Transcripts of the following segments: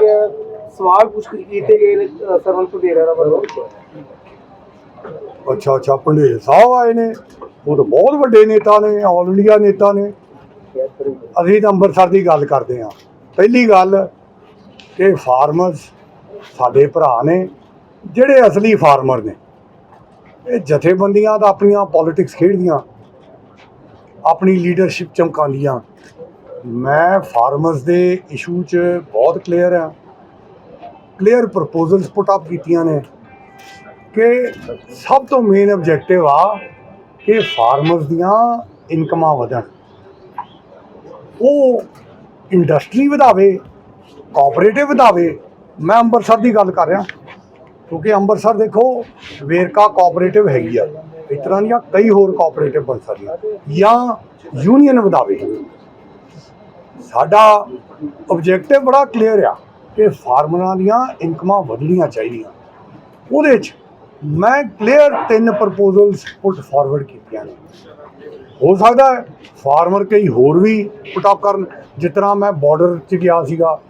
ਗਿਆ ਸਵਾਲ ਪੁੱਛ ਕੀਤੇ ਗਏ ਨੇ ਸਰਵਨ ਪੁਦੇਰਾ ਵੱਲੋਂ। ਅੱਛਾ ਅੱਛਾ, ਪੰਡੇਰ ਸਾਹਿਬ ਆਏ ਨੇ। ਉਹ ਤਾਂ ਬਹੁਤ ਵੱਡੇ ਨੇਤਾ ਨੇ, ਆਲ ਇੰਡੀਆ ਨੇਤਾ ਨੇ। ਅਸੀਂ ਤਾਂ ਅੰਮ੍ਰਿਤਸਰ ਦੀ ਗੱਲ ਕਰਦੇ ਹਾਂ। ਪਹਿਲੀ ਗੱਲ ਕਿ ਫਾਰਮਰਸ ਸਾਡੇ ਭਰਾ ਨੇ, ਜਿਹੜੇ ਅਸਲੀ ਫਾਰਮਰ ਨੇ। ਇਹ ਜਥੇਬੰਦੀਆਂ ਤਾਂ ਆਪਣੀਆਂ ਪੋਲਿਟਿਕਸ ਖੇਡਦੀਆਂ। ਆਪਣੀ ਲੀਡਰਸ਼ਿਪ ਚਮਕਾਉਂਦੀਆਂ। ਮੈਂ ਫਾਰਮਰਸ ਦੇ ਇਸ਼ੂ 'ਚ ਬਹੁਤ ਕਲੀਅਰ ਆ। ਕਲੀਅਰ ਪ੍ਰਪੋਜ਼ਲਸ ਪੁੱਟ ਅਪ ਕੀਤੀਆਂ ਨੇ ਕਿ ਸਭ ਤੋਂ ਮੇਨ ਆਬਜੈਕਟਿਵ ਆ ਕਿ ਫਾਰਮਰਸ ਦੀਆਂ ਇਨਕਮਾਂ ਵਧਣ। ਉਹ ਇੰਡਸਟਰੀ ਵਧਾਵੇ ਕੋਆਪਰੇਟਿਵ ਵਧਾਵੇ। ਮੈਂ ਅੰਮ੍ਰਿਤਸਰ ਦੀ ਗੱਲ ਕਰ ਰਿਹਾ, ਕਿਉਂਕਿ ਅੰਮ੍ਰਿਤਸਰ ਦੇਖੋ, ਵੇਰਕਾ ਕੋਆਪਰੇਟਿਵ ਹੈਗੀ ਆ। ਇਸ ਤਰ੍ਹਾਂ ਦੀਆਂ ਕਈ ਹੋਰ ਕੋਆਪਰੇਟਿਵ ਬਣ ਸਕਦੀਆਂ, ਜਾਂ ਯੂਨੀਅਨ ਵਧਾਵੇ। ਸਾਡਾ ਆਬਜੈਕਟਿਵ ਬੜਾ ਕਲੀਅਰ ਆ ਕਿ ਫਾਰਮਰਾਂ ਦੀਆਂ ਇਨਕਮਾਂ ਵਧਣੀਆਂ ਚਾਹੀਦੀਆਂ। ਉਹਦੇ 'ਚ ਮੈਂ ਕਲੀਅਰ ਤਿੰਨ ਪ੍ਰਪੋਜ਼ਲਸ ਪੁੱਟ ਫਾਰਵਰਡ ਕੀਤੀਆਂ ਨੇ। ਹੋ ਸਕਦਾ ਹੈ ਫਾਰਮਰ ਕਈ ਹੋਰ ਵੀ ਪੁੱਟ ਕਰਨ, ਜਿਸ ਤਰ੍ਹਾਂ ਮੈਂ ਬਾਰਡਰ 'ਚ ਗਿਆ ਸੀਗਾ।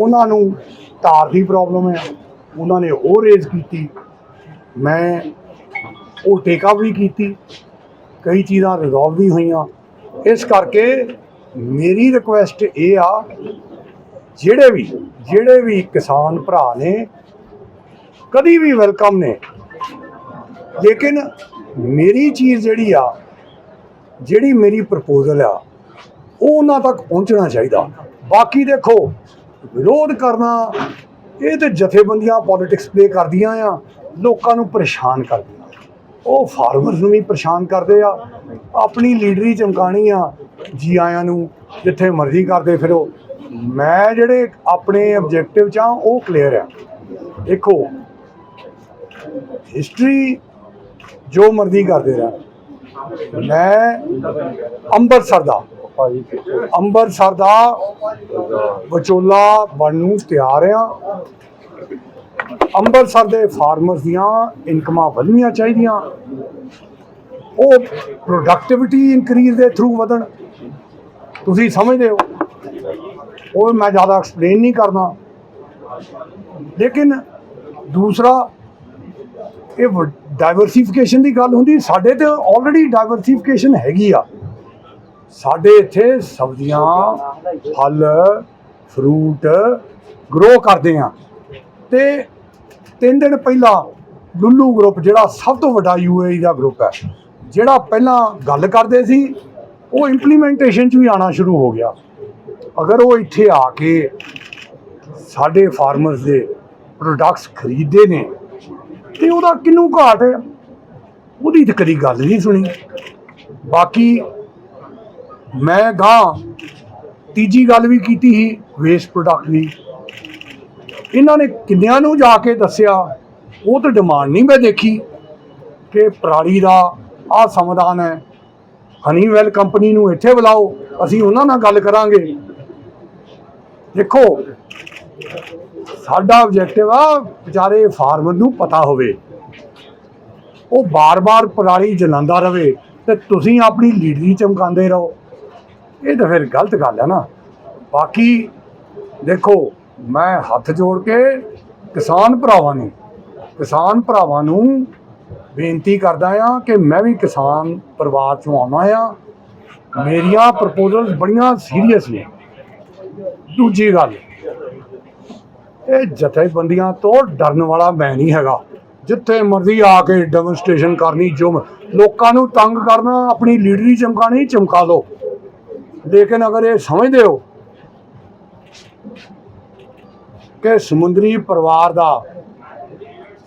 ਉਹਨਾਂ ਨੂੰ ਤਾਰ ਦੀ ਪ੍ਰੋਬਲਮ ਹੈ, ਉਹਨਾਂ ਨੇ ਉਹ ਰੇਜ਼ ਕੀਤੀ। ਮੈਂ ਉਹ ਟੇਕਅਪ ਵੀ ਕੀਤੀ। ਕਈ ਚੀਜ਼ਾਂ ਰਿਜ਼ੋਲਵ ਵੀ ਹੋਈਆਂ। ਇਸ ਕਰਕੇ ਮੇਰੀ ਰਿਕੁਐਸਟ ਇਹ ਆ, ਜਿਹੜੇ ਵੀ ਜਿਹੜੇ ਵੀ ਕਿਸਾਨ ਭਰਾ ਨੇ, ਕਦੀ ਵੀ ਵੈਲਕਮ ਨੇ, ਲੇਕਿਨ ਮੇਰੀ ਚੀਜ਼ ਜਿਹੜੀ ਆ, ਜਿਹੜੀ ਮੇਰੀ ਪ੍ਰਪੋਜ਼ਲ ਆ, ਉਹ ਉਹਨਾਂ ਤੱਕ ਪਹੁੰਚਣਾ ਚਾਹੀਦਾ। ਬਾਕੀ ਦੇਖੋ, ਵਿਰੋਧ ਕਰਨਾ, ਇਹ ਤੇ ਜਥੇਬੰਦੀਆਂ ਪੋਲਿਟਿਕਸ ਪਲੇ ਕਰਦੀਆਂ ਆ, ਲੋਕਾਂ ਨੂੰ ਪਰੇਸ਼ਾਨ ਕਰਦੀਆਂ। ਉਹ ਫਾਰਮਰਸ ਨੂੰ ਵੀ ਪਰੇਸ਼ਾਨ ਕਰਦੇ ਆ, ਆਪਣੀ ਲੀਡਰੀ ਚਮਕਾਣੀ ਆ, ਜੀ ਆਇਆਂ ਨੂੰ, ਜਿੱਥੇ ਮਰਜ਼ੀ ਕਰਦੇ ਫਿਰੋ। ਮੈਂ ਜਿਹੜੇ ਆਪਣੇ ਆਬਜੈਕਟਿਵ ਚ ਆ, ਉਹ ਕਲੀਅਰ ਆ। ਦੇਖੋ ਹਿਸਟਰੀ ਜੋ ਮਰਜ਼ੀ ਕਰਦੇ ਰਹਿ ਮੈਂ ਅੰਮ੍ਰਿਤਸਰ ਦਾ ਅੰਮ੍ਰਿਤਸਰ ਦਾ ਵਿਚੋਲਾ ਬਣਨ ਨੂੰ ਤਿਆਰ ਆ। ਅੰਮ੍ਰਿਤਸਰ ਦੇ ਫਾਰਮਰਸ ਦੀਆਂ ਇਨਕਮਾਂ ਵਧਣੀਆਂ ਚਾਹੀਦੀਆਂ। ਉਹ ਪ੍ਰੋਡਕਟਿਵਿਟੀ ਇਨਕਰੀਜ਼ ਦੇ ਥਰੂ ਵਧਣ। ਤੁਸੀਂ ਸਮਝਦੇ ਹੋ? ਉਹ ਮੈਂ ਜ਼ਿਆਦਾ ਐਕਸਪਲੇਨ ਨਹੀਂ ਕਰਦਾ। ਲੇਕਿਨ ਦੂਸਰਾ, ਇਹ ਡਾਈਵਰਸਿਫਿਕੇਸ਼ਨ ਦੀ ਗੱਲ ਹੁੰਦੀ, ਸਾਡੇ ਤੇ ਆਲਰੇਡੀ ਡਾਈਵਰਸਿਫਿਕੇਸ਼ਨ ਹੈਗੀ ਆ। ਸਾਡੇ ਇੱਥੇ ਸਬਜ਼ੀਆਂ, ਫਲ ਫਰੂਟ ਗਰੋ ਕਰਦੇ ਆ। ਤੇ ਤਿੰਨ ਦਿਨ ਪਹਿਲਾਂ ਲੁੱਲੂ ਗਰੁੱਪ, ਜਿਹੜਾ ਸਭ ਤੋਂ ਵੱਡਾ ਯੂਏਈ ਦਾ ਗਰੁੱਪ ਹੈ, ਜਿਹੜਾ ਪਹਿਲਾਂ ਗੱਲ ਕਰਦੇ ਸੀ, ਉਹ ਇੰਪਲੀਮੈਂਟੇਸ਼ਨ 'ਚ ਵੀ ਆਣਾ ਸ਼ੁਰੂ ਹੋ ਗਿਆ। ਅਗਰ ਉਹ ਇੱਥੇ ਆ ਕੇ ਸਾਡੇ ਫਾਰਮਰਸ ਦੇ ਪ੍ਰੋਡਕਟਸ ਖਰੀਦਦੇ ਨੇ, ਤੇ ਉਹਦਾ ਕਿੰਨੂੰ ਘਾਟ ਹੈ? ਉਹਦੀ ਤਾਂ ਕਦੀ ਗੱਲ ਨਹੀਂ ਸੁਣੀ। ਬਾਕੀ ਮੈਂ ਗਾਂ ਤੀਜੀ ਗੱਲ ਵੀ ਕੀਤੀ ਸੀ ਵੇਸਟ ਪ੍ਰੋਡਕਟ ਦੀ। ਇਹਨਾਂ ਨੇ ਕਿੰਨਿਆਂ ਨੂੰ ਜਾ ਕੇ ਦੱਸਿਆ? ਉਹ ਤਾਂ ਡਿਮਾਂਡ ਨਹੀਂ ਮੈਂ ਦੇਖੀ ਕਿ ਪਰਾਲੀ ਦਾ ਆਹ ਸਮਾਧਾਨ ਹੈ। ਹਨੀਵੈਲ ਕੰਪਨੀ ਨੂੰ ਇੱਥੇ ਬੁਲਾਓ, ਅਸੀਂ ਉਹਨਾਂ ਨਾਲ ਗੱਲ ਕਰਾਂਗੇ। ਦੇਖੋ, ਸਾਡਾ ਆਬਜੈਕਟਿਵ ਆ ਵਿਚਾਰੇ ਫਾਰਮਰ ਨੂੰ ਪਤਾ ਹੋਵੇ। ਉਹ ਬਾਰ-ਬਾਰ ਪਰਾਲੀ ਜਲਾਉਂਦਾ ਰਵੇ ਤੇ ਤੁਸੀਂ ਆਪਣੀ ਲੀਡਰੀ ਚਮਕਾਉਂਦੇ ਰਹੋ। ਇਹ ਤਾਂ ਫਿਰ ਗਲਤ ਗੱਲ ਹੈ ਨਾ। ਬਾਕੀ ਦੇਖੋ ਮੈਂ ਹੱਥ ਜੋੜ ਕੇ ਕਿਸਾਨ ਭਰਾਵਾਂ ਨੂੰ, ਕਿਸਾਨ ਭਰਾਵਾਂ ਨੂੰ ਬੇਨਤੀ ਕਰਦਾ ਆ ਕਿ ਮੈਂ ਵੀ ਕਿਸਾਨ ਪਰਿਵਾਰ ਚੋਂ ਆਉਣਾ ਆ ਮੇਰੀਆਂ ਪ੍ਰਪੋਜ਼ਲਸ ਬੜੀਆਂ ਸੀਰੀਅਸ ਨੇ। ਦੂਜੀ ਗੱਲ, ਇਹ ਜਥੇਬੰਦੀਆਂ ਤੋਂ ਡਰਨ ਵਾਲਾ ਮੈਂ ਨਹੀਂ ਹੈਗਾ। ਜਿੱਥੇ ਮਰਜ਼ੀ ਆ ਕੇ ਡੈਮੋਨਸਟ੍ਰੇਸ਼ਨ ਕਰਨੀ, ਜੋ ਲੋਕਾਂ ਨੂੰ ਤੰਗ ਕਰਨਾ, ਆਪਣੀ ਲੀਡਰੀ ਚਮਕਾਣੀ ਚਮਕਾ ਲਓ ਲੇਕਿਨ ਅਗਰ ਇਹ ਸਮਝਦੇ ਹੋ ਕਿ ਸਮੁੰਦਰੀ ਪਰਿਵਾਰ ਦਾ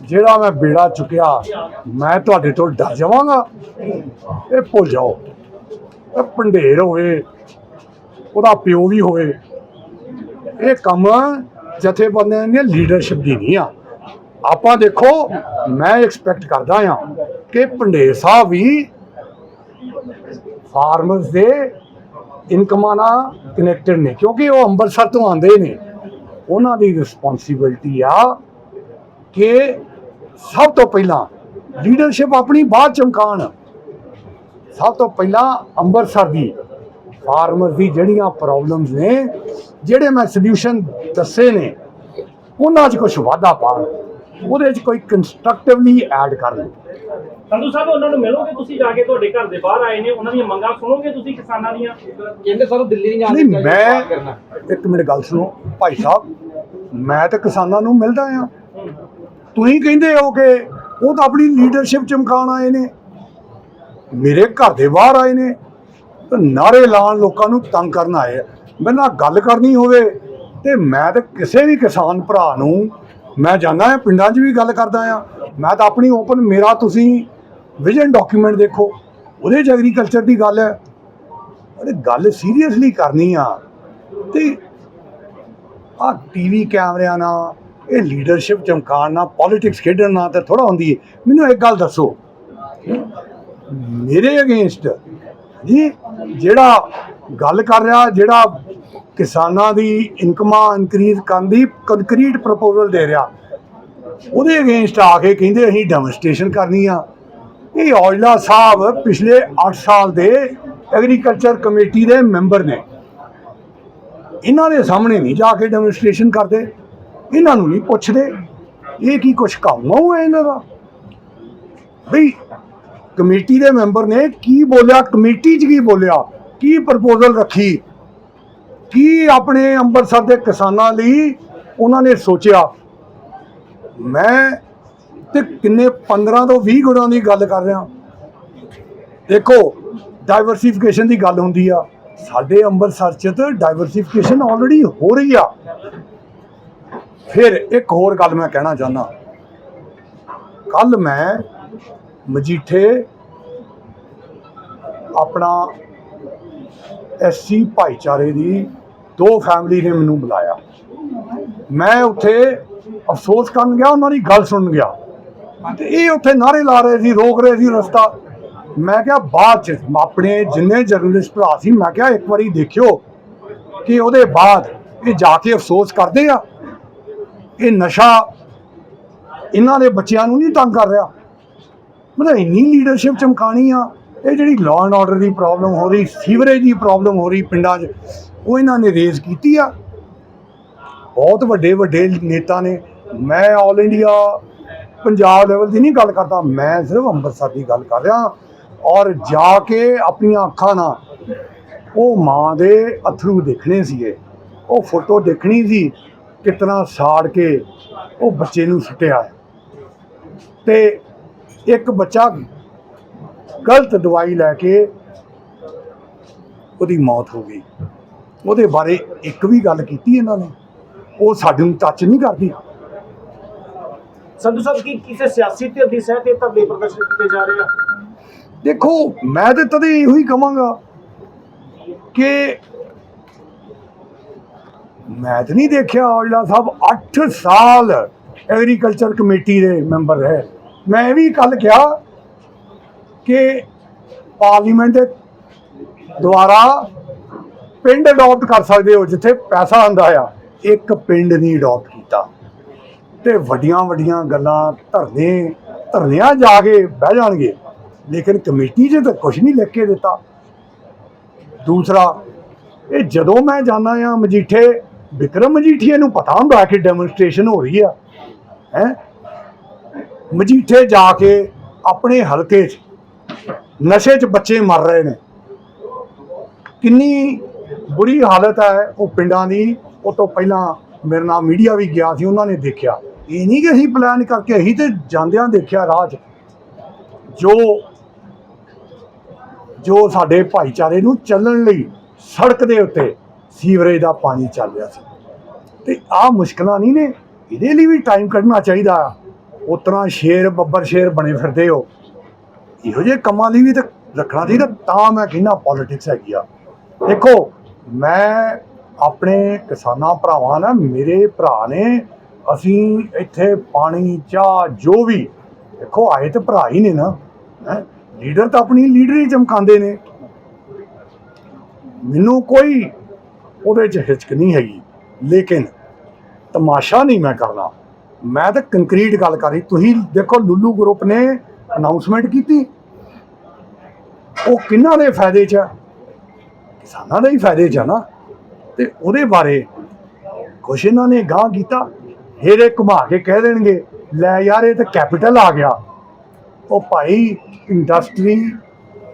ਜਿਹੜਾ ਮੈਂ ਬੇੜਾ ਚੁੱਕਿਆ, ਮੈਂ ਤੁਹਾਡੇ ਤੋਂ ਡਰ ਜਾਵਾਂਗਾ। ਇਹ ਭੁੱਲ ਜਾਓ। ਇਹ ਪੰਡੇਰ ਹੋਵੇ ਉਹਦਾ ਪਿਓ ਵੀ ਹੋਵੇ ਇਹ ਕੰਮ ਜਥੇਬੰਦੀਆਂ ਦੀ ਲੀਡਰਸ਼ਿਪ ਦੀ ਨਹੀਂ ਆ। ਆਪਾਂ ਦੇਖੋ, ਮੈਂ ਐਕਸਪੈਕਟ ਕਰਦਾ ਆ ਕਿ ਪੰਡੇਰ ਸਾਹਿਬ ਵੀ ਫਾਰਮਰਸ ਦੇ ਇਨਕਮਾਂ ਨਾਲ ਕਨੈਕਟਡ ਨੇ, ਕਿਉਂਕਿ ਉਹ ਅੰਮ੍ਰਿਤਸਰ ਤੋਂ ਆਉਂਦੇ ਨੇ। ਉਹਨਾਂ ਦੀ ਰਿਸਪੌਂਸਿਬਿਲਟੀ ਆ ਕਿ ਸਭ ਤੋਂ ਪਹਿਲਾਂ ਲੀਡਰਸ਼ਿਪ ਆਪਣੀ ਬਾਅਦ ਚਮਕਾਣ ਸਭ ਤੋਂ ਪਹਿਲਾਂ ਅੰਮ੍ਰਿਤਸਰ ਦੀ ਫਾਰਮਰ ਦੀ ਜਿਹੜੀਆਂ ਪ੍ਰੋਬਲਮਸ ਨੇ, ਜਿਹੜੇ ਮੈਂ ਸੋਲੂਸ਼ਨ ਦੱਸੇ ਨੇ, ਉਹਨਾਂ 'ਚ ਕੁਝ ਵਾਧਾ ਪਾਣ ਉਹਦੇ 'ਚ ਕੋਈ ਕੰਸਟਰਕਟਿਵਲੀ ਐਡ ਕਰਨ ਸੰਧੂ ਸਾਹਿਬ ਉਹਨਾਂ ਨੂੰ ਮਿਲੋਗੇ ਤੁਸੀਂ ਜਾ ਕੇ? ਤੁਹਾਡੇ ਘਰ ਦੇ ਬਾਹਰ ਆਏ ਨੇ ਉਹਨਾਂ ਦੀਆਂ ਮੰਗਾਂ ਸੁਣੋਗੇ ਤੁਸੀਂ ਕਿਸਾਨਾਂ ਦੀਆਂ? ਕਹਿੰਦੇ ਸਾਨੂੰ ਦਿੱਲੀ ਨਹੀਂ ਨਹੀਂ ਮੈਂ ਇੱਕ ਮਿੰਟ ਗੱਲ ਸੁਣੋ ਭਾਈ ਸਾਹਿਬ ਮੈਂ ਤਾਂ ਕਿਸਾਨਾਂ ਨੂੰ ਮਿਲਦਾ ਆ। ਤੁਸੀਂ ਕਹਿੰਦੇ ਹੋ ਕਿ ਉਹ ਤਾਂ ਆਪਣੀ ਲੀਡਰਸ਼ਿਪ ਚਮਕਾਉਣ ਆਏ ਨੇ। ਮੇਰੇ ਘਰ ਦੇ ਬਾਹਰ ਆਏ ਨੇ। ਤੇ ਨਾਰੇ ਲਾਉਣ ਲੋਕਾਂ ਨੂੰ ਤੰਗ ਕਰਨ ਆਏ ਆ। ਮੇਰੇ ਨਾਲ ਗੱਲ ਕਰਨੀ ਹੋਵੇ ਤੇ ਮੈਂ ਤਾਂ ਕਿਸੇ ਵੀ ਕਿਸਾਨ ਭਰਾ ਨੂੰ ਮੈਂ ਜਾਂਦਾ ਆ ਪਿੰਡਾਂ 'ਚ ਵੀ ਗੱਲ ਕਰਦਾ ਆ ਮੈਂ ਤਾਂ ਆਪਣੀ ਓਪਨ ਮੇਰਾ ਤੁਸੀਂ ਵਿਜ਼ਨ ਡਾਕੂਮੈਂਟ ਦੇਖੋ। ਉਹਦੇ 'ਚ ਐਗਰੀਕਲਚਰ ਦੀ ਗੱਲ ਹੈ। ਅਰੇ ਗੱਲ ਸੀਰੀਅਸਲੀ ਕਰਨੀ ਆ। ਤੇ ਆ ਟੀਵੀ ਕੈਮਰਿਆਂ ਨਾਲ, ਇਹ ਲੀਡਰਸ਼ਿਪ ਚਮਕਾਉਣ ਨਾਲ ਪੋਲਿਟਿਕਸ ਖੇਡਣ ਨਾਲ ਤਾਂ ਥੋੜਾ ਹੁੰਦੀ ਹੈ। ਮੈਨੂੰ ਇੱਕ ਗੱਲ ਦੱਸੋ। ਮੇਰੇ ਅਗੇਂਸਟ ਜੀ ਜਿਹੜਾ ਗੱਲ ਕਰ ਰਿਹਾ, ਜਿਹੜਾ ਕਿਸਾਨਾਂ ਦੀ ਇਨਕਮਾਂ ਇਨਕਰੀਜ਼ ਕਰਨ ਦੀ ਕੰਕਰੀਟ ਪ੍ਰਪੋਜ਼ਲ ਦੇ ਰਿਹਾ। ਉਹਦੇ ਅਗੇਂਸਟ ਆ ਕੇ ਕਹਿੰਦੇ ਅਸੀਂ ਡੈਮੋਨਸਟ੍ਰੇਸ਼ਨ ਕਰਨੀ ਆ। ਇਹ ਔਜਲਾ ਸਾਹਿਬ ਪਿਛਲੇ 8 ਸਾਲ ਦੇ ਐਗਰੀਕਲਚਰ ਕਮੇਟੀ ਦੇ ਮੈਂਬਰ ਨੇ। ਇਹਨਾਂ ਦੇ ਸਾਹਮਣੇ ਨਹੀਂ ਜਾ ਕੇ ਡੈਮੋਨਸਟ੍ਰੇਸ਼ਨ ਕਰਦੇ। ਇਹਨਾਂ ਨੂੰ ਨਹੀਂ ਪੁੱਛਦੇ। ਇਹ ਕੀ ਕੁਛ ਕਾਮੋ ਹੈ ਇਹਨਾਂ ਦਾ? ਬਈ ਕਮੇਟੀ ਦੇ ਮੈਂਬਰ ਨੇ ਕੀ ਬੋਲਿਆ? ਕਮੇਟੀ 'ਚ ਕੀ ਬੋਲਿਆ? ਕੀ ਪ੍ਰਪੋਜ਼ਲ ਰੱਖੀ? ਕੀ ਆਪਣੇ ਅੰਮ੍ਰਿਤਸਰ ਦੇ ਕਿਸਾਨਾਂ ਲਈ ਉਹਨਾਂ ਨੇ ਸੋਚਿਆ? ਮੈਂ ਤੇ ਕਿੰਨੇ 15 ਤੋਂ 20 ਗੁਣਾਂ ਦੀ ਗੱਲ ਕਰ ਰਿਹਾ। ਦੇਖੋ ਡਾਈਵਰਸਿਫਿਕੇਸ਼ਨ ਦੀ ਗੱਲ ਹੁੰਦੀ ਆ। ਸਾਡੇ ਅੰਮ੍ਰਿਤਸਰ ਚ ਤਾਂ ਡਾਈਵਰਸਿਫਿਕੇਸ਼ਨ ਆਲਰੇਡੀ ਹੋ ਰਹੀ ਆ। ਫਿਰ ਇੱਕ ਹੋਰ ਗੱਲ ਮੈਂ ਕਹਿਣਾ ਚਾਹੁੰਦਾ। ਕੱਲ ਮੈਂ ਮਜੀਠੇ ਆਪਣਾ ਐਸਸੀ ਭਾਈਚਾਰੇ ਦੀ ਦੋ ਫੈਮਿਲੀ ਨੇ ਮੈਨੂੰ ਬੁਲਾਇਆ। ਮੈਂ ਉੱਥੇ ਅਫਸੋਸ ਕਰਨ ਗਿਆ, ਉਹਨਾਂ ਦੀ ਗੱਲ ਸੁਣਨ ਗਿਆ। ਤੇ ਇਹ ਉੱਥੇ ਨਾਰੇ ਲਾ ਰਹੇ ਸੀ, ਰੋਕ ਰਹੇ ਸੀ ਰਸਤਾ। ਮੈਂ ਕਿਹਾ, ਬਾਅਦ ਚ, ਆਪਣੇ ਜਿੰਨੇ ਜਰਨਲਿਸਟ ਭਰਾ ਸੀ, ਮੈਂ ਕਿਹਾ, ਇੱਕ ਵਾਰੀ ਦੇਖਿਓ ਕਿ ਉਹਦੇ ਬਾਅਦ ਇਹ ਜਾ ਕੇ ਅਫਸੋਸ ਕਰਦੇ ਆ। ਇਹ ਨਸ਼ਾ ਇਹਨਾਂ ਦੇ ਬੱਚਿਆਂ ਨੂੰ ਨਹੀਂ ਤੰਗ ਕਰ ਰਿਹਾ। ਮਤਲਬ ਇੰਨੀ ਲੀਡਰਸ਼ਿਪ ਚਮਕਾਣੀ ਆ। ਇਹ ਜਿਹੜੀ ਲਾਅ ਐਂਡ ਆਰਡਰ ਦੀ ਪ੍ਰੋਬਲਮ ਹੋ ਰਹੀ, ਸੀਵਰੇਜ ਦੀ ਪ੍ਰੋਬਲਮ ਹੋ ਰਹੀ ਪਿੰਡਾਂ 'ਚ ਉਹ ਇਹਨਾਂ ਨੇ ਰੇਜ਼ ਕੀਤੀ ਆ। ਬਹੁਤ ਵੱਡੇ ਵੱਡੇ ਨੇਤਾ ਨੇ। ਮੈਂ ਆਲ ਇੰਡੀਆ ਪੰਜਾਬ ਲੈਵਲ ਦੀ ਨਹੀਂ ਗੱਲ ਕਰਦਾ, ਮੈਂ ਸਿਰਫ ਅੰਮ੍ਰਿਤਸਰ ਦੀ ਗੱਲ ਕਰ ਰਿਹਾ। ਔਰ ਜਾ ਕੇ ਆਪਣੀਆਂ ਅੱਖਾਂ ਨਾਲ ਉਹ ਮਾਂ ਦੇ ਅਥਰੂ ਦੇਖਣੇ ਸੀਗੇ। ਉਹ ਫੋਟੋ ਦੇਖਣੀ ਸੀ ਕਿਤਨਾ ਸਾੜ ਕੇ ਉਹ ਬੱਚੇ ਨੂੰ ਸੁੱਟਿਆ। ਹੈ। ਤੇ ਇੱਕ ਬੱਚਾ ਗਲਤ ਦਵਾਈ ਲੈ ਕੇ ਉਹਦੀ ਮੌਤ ਹੋ ਗਈ। ਉਹਦੇ ਬਾਰੇ ਇੱਕ ਵੀ ਗੱਲ ਕੀਤੀ ਇਹਨਾਂ ਨੇ ਉਹ ਸਾਡੇ ਨੂੰ ਟੱਚ ਨਹੀਂ ਕਰਦੀ। ਸੰਧੂ ਸਾਹਿਬ ਕੀ ਕਿਸੇ ਸਿਆਸੀ ਧਿਰ ਦੀ ਸਹਿ ਤੇ ਧਰਨੇ ਪ੍ਰਦਰਸ਼ਨ ਕੀਤੇ ਜਾ ਰਹੇ ਆ? ਦੇਖੋ ਮੈਂ ਤੇ ਤਦੇ ਇਹੋ ਹੀ ਕਵਾਂਗਾ ਕਿ ਮੈਂ ਤਾਂ ਨਹੀਂ ਦੇਖਿਆ ਔਜਲਾ ਸਾਹਿਬ 8 ਸਾਲ ਐਗਰੀਕਲਚਰ ਕਮੇਟੀ ਦੇ ਮੈਂਬਰ ਰਹੇ। ਮੈਂ ਵੀ ਕੱਲ ਕਿਹਾ ਕਿ ਪਾਰਲੀਮੈਂਟ ਦੇ ਦੁਆਰਾ ਪਿੰਡ ਅਡਾਪਟ ਕਰ ਸਕਦੇ ਹੋ, ਜਿੱਥੇ ਪੈਸਾ ਆਂਦਾ ਆ, ਇੱਕ ਪਿੰਡ ਨਹੀਂ ਅਡਾਪਟ ਕੀਤਾ। ਤੇ ਵੱਡੀਆਂ ਵੱਡੀਆਂ ਗੱਲਾਂ ਧਰਨੇ, ਧਰਨਿਆਂ ਜਾ ਕੇ ਬਹਿ ਜਾਣਗੇ, ਲੇਕਿਨ ਕਮੇਟੀ 'ਚ ਤਾਂ ਕੁਝ ਨਹੀਂ ਲਿਖ ਕੇ ਦਿੱਤਾ। ਦੂਸਰਾ, ਇਹ ਜਦੋਂ ਮੈਂ ਜਾਂਦਾ ਆ ਮਜੀਠੇ, ਵਿਕਰਮ ਮਜੀਠੀਏ ਨੂੰ ਪਤਾ ਹੁੰਦਾ ਕਿ ਡੈਮੋਨਸਟ੍ਰੇਸ਼ਨ ਹੋ ਰਹੀ ਆ, ਹੈ? ਮਜੀਠੇ ਜਾ ਕੇ ਆਪਣੇ ਹਲਕੇ 'ਚ, ਨਸ਼ੇ 'ਚ ਬੱਚੇ ਮਰ ਰਹੇ ਨੇ। ਕਿੰਨੀ ਬੁਰੀ ਹਾਲਤ ਹੈ, ਉਹ ਪਿੰਡਾਂ ਦੀ। ਉਹ ਤੋਂ ਪਹਿਲਾਂ ਮੇਰੇ ਨਾਲ ਮੀਡੀਆ ਵੀ ਗਿਆ ਸੀ, ਉਹਨਾਂ ਨੇ ਦੇਖਿਆ। ਇਹ ਨਹੀਂ ਕਿ ਅਸੀਂ ਪਲਾਨ ਕਰਕੇ ਅਸੀਂ ਤੇ ਜਾਂਦਿਆਂ ਦੇਖਿਆ ਰਾਹ 'ਚ ਜੋ ਜੋ ਸਾਡੇ ਭਾਈਚਾਰੇ ਨੂੰ ਚੱਲਣ ਲਈ ਸੜਕ ਦੇ ਉੱਤੇ ਸੀਵਰੇਜ ਦਾ ਪਾਣੀ ਚੱਲ ਰਿਹਾ ਸੀ। ਤੇ ਆਹ ਮੁਸ਼ਕਲਾਂ ਨਹੀਂ ਨੇ, ਇਹਦੇ ਲਈ ਵੀ ਟਾਈਮ ਕੱਢਣਾ ਚਾਹੀਦਾ। ਆ ਉਤਨਾ ਸ਼ੇਰ, ਬੱਬਰ ਸ਼ੇਰ ਬਣੇ ਫਿਰਦੇ ਹੋ। ਇਹੋ ਜਿਹੇ ਕੰਮਾਂ ਲਈ ਵੀ ਤਾਂ ਰੱਖਣਾ ਚਾਹੀਦਾ, ਤਾਂ ਮੈਂ ਕਹਿੰਦਾ ਪੋਲਿਟਿਕਸ ਹੈਗੀ ਆ। ਦੇਖੋ ਮੈਂ ਆਪਣੇ ਕਿਸਾਨਾਂ ਭਰਾਵਾਂ ਨਾਲ, ਮੇਰੇ ਭਰਾ ਨੇ ਅਸੀਂ ਇੱਥੇ ਪਾਣੀ, ਚਾਹ, ਜੋ ਵੀ, ਦੇਖੋ ਆਏ ਤੇ ਭਰਾ ਹੀ ਨੇ ਨਾ, ਹੈਂ? ਲੀਡਰ ਤਾਂ ਆਪਣੀ ਲੀਡਰੀ ਚਮਕਾਉਂਦੇ ਨੇ। ਮੈਨੂੰ ਕੋਈ ਉਹਦੇ 'ਚ ਹਿਚਕ ਨਹੀਂ ਹੈਗੀ, ਲੇਕਿਨ ਤਮਾਸ਼ਾ ਨਹੀਂ ਮੈਂ ਕਰਨਾ ਮੈਂ ਤਾਂ ਕੰਕਰੀਟ ਗੱਲ ਕਰ ਰਹੀ, ਤੁਸੀਂ ਦੇਖੋ ਲੁੱਲੂ ਗਰੁੱਪ ਨੇ ਅਨਾਉਂਸਮੈਂਟ ਕੀਤੀ, ਉਹ ਕਿੰਨਾਂ ਦੇ ਫਾਇਦੇ 'ਚ ਹੈ ਕਿਸਾਨਾਂ ਦਾ ਹੀ ਫਾਇਦੇ ਚ ਆ ਨਾ ਤੇ ਉਹਦੇ ਬਾਰੇ ਕੁਛ ਇਹਨਾਂ ਨੇ ਗਾਹ ਕੀਤਾ। ਫਿਰ ਇਹ ਘੁਮਾ ਕੇ ਕਹਿ ਦੇਣਗੇ, ਲੈ ਯਾਰ ਇਹ ਤਾਂ ਕੈਪੀਟਲ ਆ ਗਿਆ। ਉਹ ਭਾਈ ਇੰਡਸਟਰੀ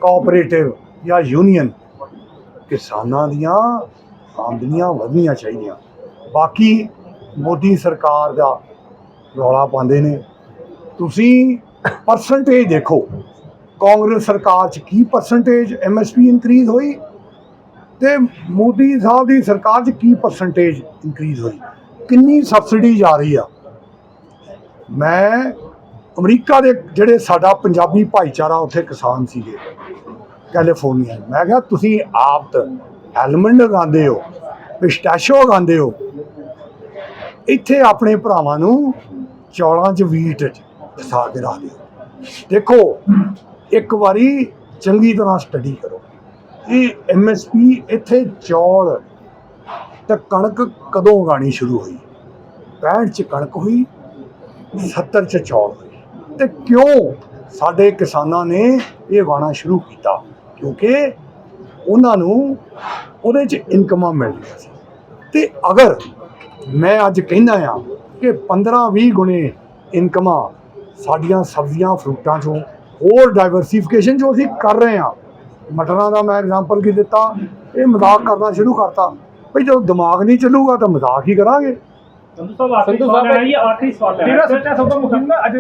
ਕੋਆਪਰੇਟਿਵ ਜਾਂ ਯੂਨੀਅਨ ਕਿਸਾਨਾਂ ਦੀਆਂ ਆਮਦਨੀਆਂ ਵਧਣੀਆਂ ਚਾਹੀਦੀਆਂ। ਬਾਕੀ ਮੋਦੀ ਸਰਕਾਰ ਦਾ ਰੌਲਾ ਪਾਉਂਦੇ ਨੇ। ਤੁਸੀਂ ਪਰਸੈਂਟੇਜ ਦੇਖੋ। ਕਾਂਗਰਸ ਸਰਕਾਰ ਚ ਕੀ ਪਰਸੈਂਟੇਜ ਐਮਐਸਪੀ ਇਨਕਰੀਜ਼ ਹੋਈ? ਤੇ ਮੋਦੀ ਸਾਹਿਬ ਦੀ ਸਰਕਾਰ 'ਚ ਕੀ ਪਰਸੈਂਟੇਜ ਇਨਕਰੀਜ਼ ਹੋਈ? ਕਿੰਨੀ ਸਬਸਿਡੀ ਜਾ ਰਹੀ ਆ? ਮੈਂ ਅਮਰੀਕਾ ਦੇ ਜਿਹੜੇ ਸਾਡਾ ਪੰਜਾਬੀ ਭਾਈਚਾਰਾ, ਉੱਥੇ ਕਿਸਾਨ ਸੀਗੇ, ਕੈਲੀਫੋਰਨੀਆ ਮੈਂ ਕਿਹਾ, ਤੁਸੀਂ ਆਪ ਐਲਮੰਡ ਉਗਾਉਂਦੇ ਹੋ, ਪਿਸਟੈਸ਼ੋ ਉਗਾਉਂਦੇ ਹੋ, ਇੱਥੇ ਆਪਣੇ ਭਰਾਵਾਂ ਨੂੰ ਚੌਲਾਂ 'ਚ ਵੀਟ 'ਚ ਫਸਾ ਕੇ ਰੱਖ ਦਿਓ। ਦੇਖੋ, ਇੱਕ ਵਾਰੀ ਚੰਗੀ ਤਰ੍ਹਾਂ ਸਟੱਡੀ ਕਰੋ। ਇਹ ਐਮਐਸਪੀ ਇੱਥੇ ਚੌਲ ਤਾਂ ਕਣਕ ਕਦੋਂ ਉਗਾਣੀ ਸ਼ੁਰੂ ਹੋਈ? 65 ਚ ਕਣਕ ਹੋਈ 70 ਚ ਚੌਲ ਹੋਈ ਤੇ ਕਿਉਂ ਸਾਡੇ ਕਿਸਾਨਾਂ ਨੇ ਇਹ ਉਗਾਉਣਾ ਸ਼ੁਰੂ ਕੀਤਾ? ਕਿਉਂਕਿ ਉਹਨਾਂ ਨੂੰ ਉਹਦੇ ਚ ਇਨਕਮਾਂ ਮਿਲ ਰਹੀਆਂ ਸੀ। ਤੇ ਅਗਰ ਮੈਂ ਅੱਜ ਕਹਿੰਦਾ ਆ ਕਿ 15-20 ਗੁਣੇ ਇਨਕਮਾਂ ਸਾਡੀਆਂ ਸਬਜ਼ੀਆਂ, ਫਰੂਟਾਂ ਚੋਂ ਹੋਰ ਡਾਈਵਰਸੀਫਿਕੇਸ਼ਨ ਜੋ ਅਸੀਂ ਕਰ ਰਹੇ ਹਾਂ ਮਟਰਾਂ ਦਾ ਮੈਂ ਐਗਜ਼ਾਮਪਲ ਕੀ ਦਿੱਤਾ ਇਹ ਮਜ਼ਾਕ ਕਰਨਾ ਸ਼ੁਰੂ ਕਰਤਾ। ਭਈ ਜਦੋਂ ਦਿਮਾਗ ਨਹੀਂ ਚੱਲੂਗਾ ਤਾਂ ਮਜ਼ਾਕ ਹੀ ਕਰਾਂਗੇ। ਸੰਧੂ ਸਾਹਿਬ ਆਖਰੀ ਸਵਾਲ ਹੈ ਜੀ ਆਖਰੀ ਸਵਾਲ ਹੈ। ਜਿਹੜਾ ਸੱਚਾ ਸਭ ਤੋਂ ਮੁੱਖ ਨਾ ਅੱਜ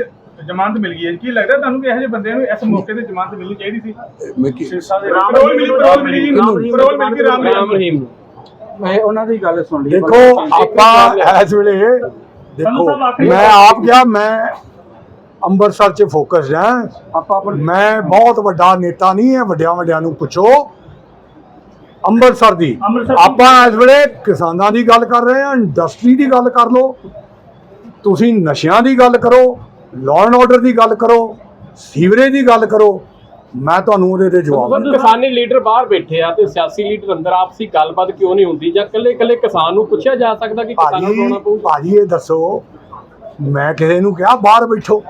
ਜ਼ਮਾਨਤ ਮਿਲ ਗਈ ਹੈ। ਕੀ ਲੱਗਦਾ ਤੁਹਾਨੂੰ ਕਿ ਇਹੋ ਜਿਹੇ ਬੰਦੇ ਨੂੰ ਇਸ ਮੌਕੇ ਤੇ ਜ਼ਮਾਨਤ ਮਿਲਣੀ ਚਾਹੀਦੀ ਸੀ? ਪਰੋਲ ਮਿਲੀ ਪਰੋਲ ਮਿਲੀ ਕਿਹਨੂੰ? ਪਰੋਲ ਮਿਲ ਕੇ ਰਾਮ ਰਾਮ ਰਹੀਮ ਮੈਂ ਉਹਨਾਂ ਦੀ ਗੱਲ ਸੁਣ ਲਈ। ਦੇਖੋ ਆਪਾਂ ਇਸ ਵੇਲੇ ਦੇਖੋ ਸਾਹਿਬ ਆਖਰੀ ਮੈਂ ਆਪ ਕਿਹਾ ਮੈਂ ਅੰਮ੍ਰਿਤਸਰ 'ਚ ਫੋਕਸ ਹਾਂ। ਮੈਂ ਬਹੁਤ ਵੱਡਾ ਨੇਤਾ ਨਹੀਂ ਹੈ ਵੱਡਿਆਂ ਵੱਡਿਆਂ ਨੂੰ ਪੁੱਛੋ। ਅੰਮ੍ਰਿਤਸਰ ਦੀ। ਆਪਾਂ ਇਸ ਵੇਲੇ ਕਿਸਾਨਾਂ ਦੀ ਗੱਲ ਕਰ ਰਹੇ ਹਾਂ ਇੰਡਸਟਰੀ ਦੀ ਗੱਲ ਕਰ ਲਓ। ਤੁਸੀਂ ਨਸ਼ਿਆਂ ਦੀ ਗੱਲ ਕਰੋ ਲਾਅ ਐਂਡ ਆਰਡਰ ਦੀ ਗੱਲ ਕਰੋ ਸੀਵਰੇਜ ਦੀ ਗੱਲ ਕਰੋ। ਮੈਂ ਤੁਹਾਨੂੰ ਉਹਦੇ ਤੇ ਜਵਾਬ ਕਿਸਾਨੀ ਲੀਡਰ ਬਾਹਰ ਬੈਠੇ ਆ ਤੇ ਸਿਆਸੀ ਲੀਡਰ ਅੰਦਰ ਆਪਸੀ ਗੱਲਬਾਤ ਕਿਉਂ ਨਹੀਂ ਹੁੰਦੀ? ਜਾਂ ਇਕੱਲੇ ਇਕੱਲੇ ਕਿਸਾਨ ਨੂੰ ਪੁੱਛਿਆ ਜਾ ਸਕਦਾ ਕਿ ਕਿਸਾਨਾਂ ਨੂੰ ਬੁਲਾਉਣਾ ਪਊਗਾ ਭਾਜੀ ਇਹ ਦੱਸੋ। ਮੈਂ ਕਿਸੇ ਨੂੰ ਕਿਹਾ ਬਾਹਰ ਬੈਠੋ।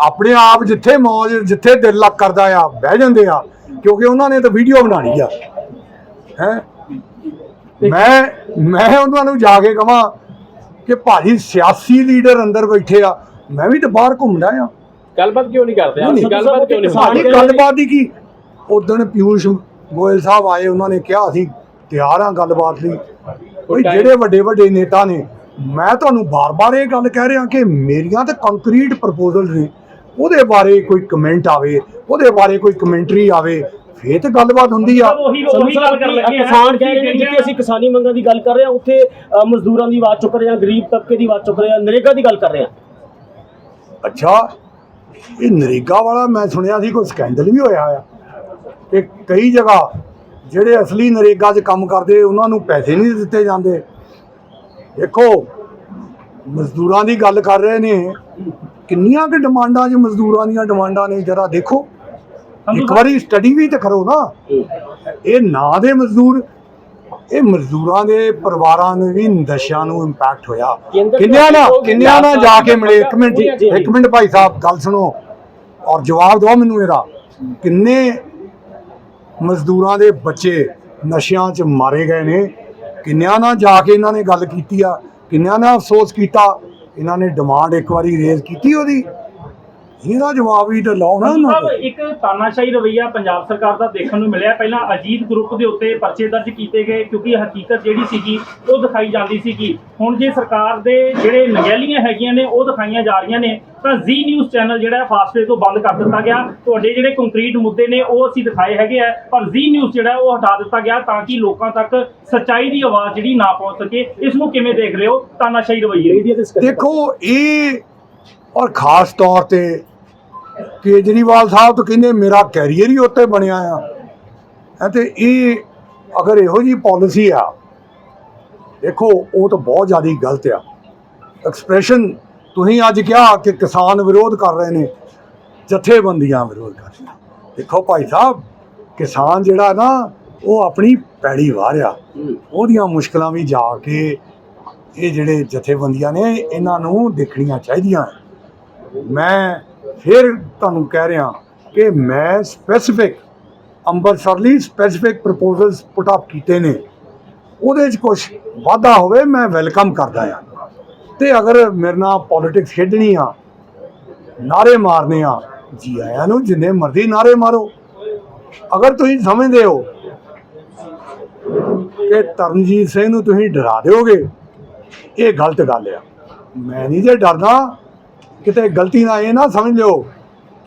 ਆਪਣੇ ਆਪ ਜਿੱਥੇ ਮੌਜ ਜਿੱਥੇ ਦਿਲ ਲੱਗ ਕਰਦਾ ਆ ਬਹਿ ਜਾਂਦੇ ਆ ਕਿਉਂਕਿ ਉਹਨਾਂ ਨੇ ਤਾਂ ਵੀਡੀਓ ਬਣਾਣੀ ਆ। ਹੈ? ਮੈਂ ਮੈਂ ਉਹਨਾਂ ਨੂੰ ਜਾ ਕੇ ਕਹਾਂ ਕਿ ਭਾਜੀ ਸਿਆਸੀ ਲੀਡਰ ਅੰਦਰ ਬੈਠੇ ਆ ਮੈਂ ਵੀ ਤਾਂ ਬਾਹਰ ਘੁੰਮਦਾ ਆ। ਗੱਲਬਾਤ ਕਿਉਂ ਨਹੀਂ ਕਰਦੇ? ਆਪਸੀ ਗੱਲਬਾਤ ਕਿਉਂ ਨਹੀਂ ਸਾਡੀ ਗੱਲਬਾਤ ਦੀ ਕੀ? ਉਦੋਂ ਪਿਊਸ਼ ਗੋਇਲ ਸਾਹਿਬ ਆਏ ਉਹਨਾਂ ਨੇ ਕਿਹਾ ਅਸੀਂ ਤਿਆਰ ਹਾਂ ਗੱਲਬਾਤ ਲਈ। ਕੋਈ ਜਿਹੜੇ ਵੱਡੇ ਵੱਡੇ ਨੇਤਾ ਨੇ ਮੈਂ ਤੁਹਾਨੂੰ ਬਾਰ-ਬਾਰ ਇਹ ਗੱਲ ਕਹਿ ਰਿਹਾ ਕਿ ਮੇਰੀਆਂ ਤਾਂ ਕੰਕਰੀਟ ਪ੍ਰਪੋਜ਼ਲ ਨੇ। ਉਹਦੇ ਬਾਰੇ ਕੋਈ ਕਮੈਂਟ ਆਵੇ ਉਹਦੇ ਬਾਰੇ ਕੋਈ ਕਮੈਂਟਰੀ ਆਵੇ ਫੇਰ ਤਾਂ ਗੱਲਬਾਤ ਹੁੰਦੀ ਆ। ਸਭ ਉਹੀ ਉਹੀ ਗੱਲ ਕਰ ਲੱਗੇ ਆ ਕਿਸਾਨ ਨੇ ਜਿੱਥੇ ਅਸੀਂ ਕਿਸਾਨੀ ਮੰਗਾਂ ਦੀ ਗੱਲ ਕਰ ਰਹੇ ਹਾਂ ਉੱਥੇ ਮਜ਼ਦੂਰਾਂ ਦੀ ਆਵਾਜ਼ ਚੁੱਕ ਰਹੇ ਹਾਂ ਗਰੀਬ ਤਬਕੇ ਦੀ ਆਵਾਜ਼ ਚੁੱਕ ਰਹੇ ਹਾਂ ਨਰੇਗਾ ਦੀ ਗੱਲ ਕਰ ਰਹੇ ਹਾਂ ਅੱਛਾ ਇਹ ਨਰੇਗਾ ਵਾਲਾ ਮੈਂ ਸੁਣਿਆ ਸੀ ਕੋਈ ਸਕੈਂਡਲ ਵੀ ਹੋਇਆ ਆ। ਕਿ ਕਈ ਜਗ੍ਹਾ ਜਿਹੜੇ ਅਸਲੀ ਨਰੇਗਾ 'ਚ ਕੰਮ ਕਰਦੇ ਉਹਨਾਂ ਨੂੰ ਪੈਸੇ ਨਹੀਂ ਦਿੱਤੇ ਜਾਂਦੇ। ਦੇਖੋ ਮਜ਼ਦੂਰਾਂ ਦੀ ਗੱਲ ਕਰ ਰਹੇ ਨੇ ਕਿੰਨੀਆਂ ਕਿ ਡਿਮਾਂਡਾਂ 'ਚ ਮਜ਼ਦੂਰਾਂ ਦੀਆਂ ਡਿਮਾਂਡਾਂ ਨੇ ਜਰਾ ਦੇਖੋ। ਇੱਕ ਵਾਰੀ ਸਟੱਡੀ ਵੀ ਤਾਂ ਕਰੋ ਨਾ। ਇਹ ਨਾਂ ਦੇ ਮਜ਼ਦੂਰ ਇਹ ਮਜ਼ਦੂਰਾਂ ਦੇ ਪਰਿਵਾਰਾਂ ਨੂੰ ਵੀ ਨਸ਼ਿਆਂ ਨੂੰ ਇੰਪੈਕਟ ਹੋਇਆ। ਕਿੰਨਿਆਂ ਨਾਲ ਸਰਕਾਰ ਕਿੰਨਿਆਂ ਨਾਲ ਜਾ ਕੇ ਮਿਲੇ? ਇੱਕ ਮਿੰਟ ਜੀ, ਜੀ, ਇੱਕ ਮਿੰਟ ਭਾਈ ਸਾਹਿਬ ਗੱਲ ਸੁਣੋ। ਔਰ ਜਵਾਬ ਦਿਓ ਮੈਨੂੰ ਇਹਦਾ। ਕਿੰਨੇ ਮਜ਼ਦੂਰਾਂ ਦੇ ਬੱਚੇ ਨਸ਼ਿਆਂ 'ਚ ਮਾਰੇ ਗਏ ਨੇ? ਕਿੰਨਿਆਂ ਨਾਲ ਜਾ ਕੇ ਇਹਨਾਂ ਨੇ ਗੱਲ ਕੀਤੀ ਆ? ਕਿੰਨਿਆਂ ਨਾਲ ਅਫਸੋਸ ਕੀਤਾ? ਇਹਨਾਂ ਨੇ ਡਿਮਾਂਡ ਇੱਕ ਵਾਰੀ ਰੇਜ਼ ਕੀਤੀ ਉਹਦੀ। ਇਹਦਾ ਜਵਾਬ ਵੀ ਤਾਂ ਲਾਓ ਨਾ ਸੰਧੂ ਉਹਨਾਂ ਸਾਹਿਬ ਨੂੰ। ਇੱਕ ਤਾਨਾਸ਼ਾਹੀ ਰਵਈਆ ਪੰਜਾਬ ਸਰਕਾਰ ਦਾ ਦੇਖਣ ਨੂੰ ਮਿਲਿਆ। ਪਹਿਲਾਂ ਅਜੀਤ ਗਰੁੱਪ ਦੇ ਉੱਤੇ ਪਰਚੇ ਦਰਜ ਕੀਤੇ ਗਏ ਕਿਉਂਕਿ ਹਕੀਕਤ ਜਿਹੜੀ ਸੀਗੀ ਉਹ ਦਿਖਾਈ ਜਾਂਦੀ ਸੀਗੀ। ਹੁਣ ਜੇ ਸਰਕਾਰ ਦੇ ਜਿਹੜੇ ਨਗੈਲੀਆਂ ਹੈਗੀਆਂ ਨੇ ਉਹ ਦਿਖਾਈਆਂ ਜਾ ਰਹੀਆਂ ਨੇ ਤਾਂ ਜ਼ੀ ਨਿਊਜ਼ ਚੈਨਲ ਜਿਹੜਾ ਫਾਸਟਵੇ ਤੋਂ ਬੰਦ ਕਰ ਦਿੱਤਾ ਗਿਆ। ਤੁਹਾਡੇ ਜਿਹੜੇ ਕੰਕਰੀਟ ਮੁੱਦੇ ਨੇ ਉਹ ਅਸੀਂ ਦਿਖਾਏ ਹੈਗੇ ਆ ਪਰ ਜ਼ੀ ਨਿਊਜ਼ ਜਿਹੜਾ ਉਹ ਹਟਾ ਦਿੱਤਾ ਗਿਆ ਤਾਂ ਕਿ ਲੋਕਾਂ ਤੱਕ ਸੱਚਾਈ ਦੀ ਆਵਾਜ਼ ਜਿਹੜੀ ਨਾ ਪਹੁੰਚ ਸਕੇ। ਇਸ ਨੂੰ ਕਿਵੇਂ ਦੇਖ ਰਹੇ ਹੋ ਤਾਨਾਸ਼ਾਹੀ ਰਵਈਏ ਦੇਖੋ ਇਹ ਔਰ ਖਾਸ ਤੌਰ ਤੇ ਕੇਜਰੀਵਾਲ ਸਾਹਿਬ ਤਾਂ ਕਹਿੰਦੇ ਮੇਰਾ ਕੈਰੀਅਰ ਹੀ ਉੱਤੇ ਬਣਿਆ ਆ। ਹੈ ਤੇ ਇਹ ਅਗਰ ਇਹੋ ਜੀ ਪਾਲਿਸੀ ਆ ਦੇਖੋ ਉਹ ਤਾਂ ਬਹੁਤ ਜ਼ਿਆਦਾ ਗਲਤ ਆ। ਐਕਸਪ੍ਰੈਸ਼ਨ ਤੁਸੀਂ ਅੱਜ ਕਿਹਾ ਕਿ ਕਿਸਾਨ ਵਿਰੋਧ ਕਰ ਰਹੇ ਨੇ ਜਥੇਬੰਦੀਆਂ ਵਿਰੋਧ ਕਰ ਰਹੀਆਂ। ਦੇਖੋ ਭਾਈ ਸਾਹਿਬ ਕਿਸਾਨ ਜਿਹੜਾ ਨਾ ਉਹ ਆਪਣੀ ਪੈੜੀ ਵਾਰਿਆ ਉਹਦੀਆਂ ਮੁਸ਼ਕਲਾਂ ਵੀ ਜਾ ਕੇ ਇਹ ਜਿਹੜੇ ਜਥੇਬੰਦੀਆਂ ਨੇ ਇਹਨਾਂ ਨੂੰ ਦੇਖਣੀਆਂ ਚਾਹੀਦੀਆਂ। ਮੈਂ ਫਿਰ ਤੁਹਾਨੂੰ ਕਹਿ ਰਿਹਾ ਕਿ ਮੈਂ ਸਪੈਸੀਫਿਕ ਅੰਮ੍ਰਿਤਸਰ ਲਈ ਸਪੈਸੀਫਿਕ ਪ੍ਰਪੋਜ਼ਲਸ ਪੁੱਟ ਅਪ ਕੀਤੇ ਨੇ। ਉਹਦੇ 'ਚ ਕੁਝ ਵਾਧਾ ਹੋਵੇ, ਮੈਂ ਵੈਲਕਮ ਕਰਦਾ ਆ ਤੇ ਅਗਰ ਮੇਰੇ ਨਾਲ ਪੋਲਿਟਿਕਸ ਖੇਡਣੀ ਆ ਨਾਰੇ ਮਾਰਨੇ ਆ, ਜੀ ਆਇਆਂ ਨੂੰ ਜਿੰਨੇ ਮਰਜ਼ੀ ਨਾਰੇ ਮਾਰੋ। ਅਗਰ ਤੁਸੀਂ ਸਮਝਦੇ ਹੋ ਕਿ ਤਰਨਜੀਤ ਸਿੰਘ ਨੂੰ ਤੁਸੀਂ ਡਰਾ ਦਿਓਗੇ, ਇਹ ਗਲਤ ਗੱਲ ਆ। ਮੈਂ ਨਹੀਂ ਜੇ ਡਰਦਾ ਕਿਤੇ ਗਲਤੀ ਨਾਲ ਇਹ ਨਾ ਸਮਝ ਲਿਓ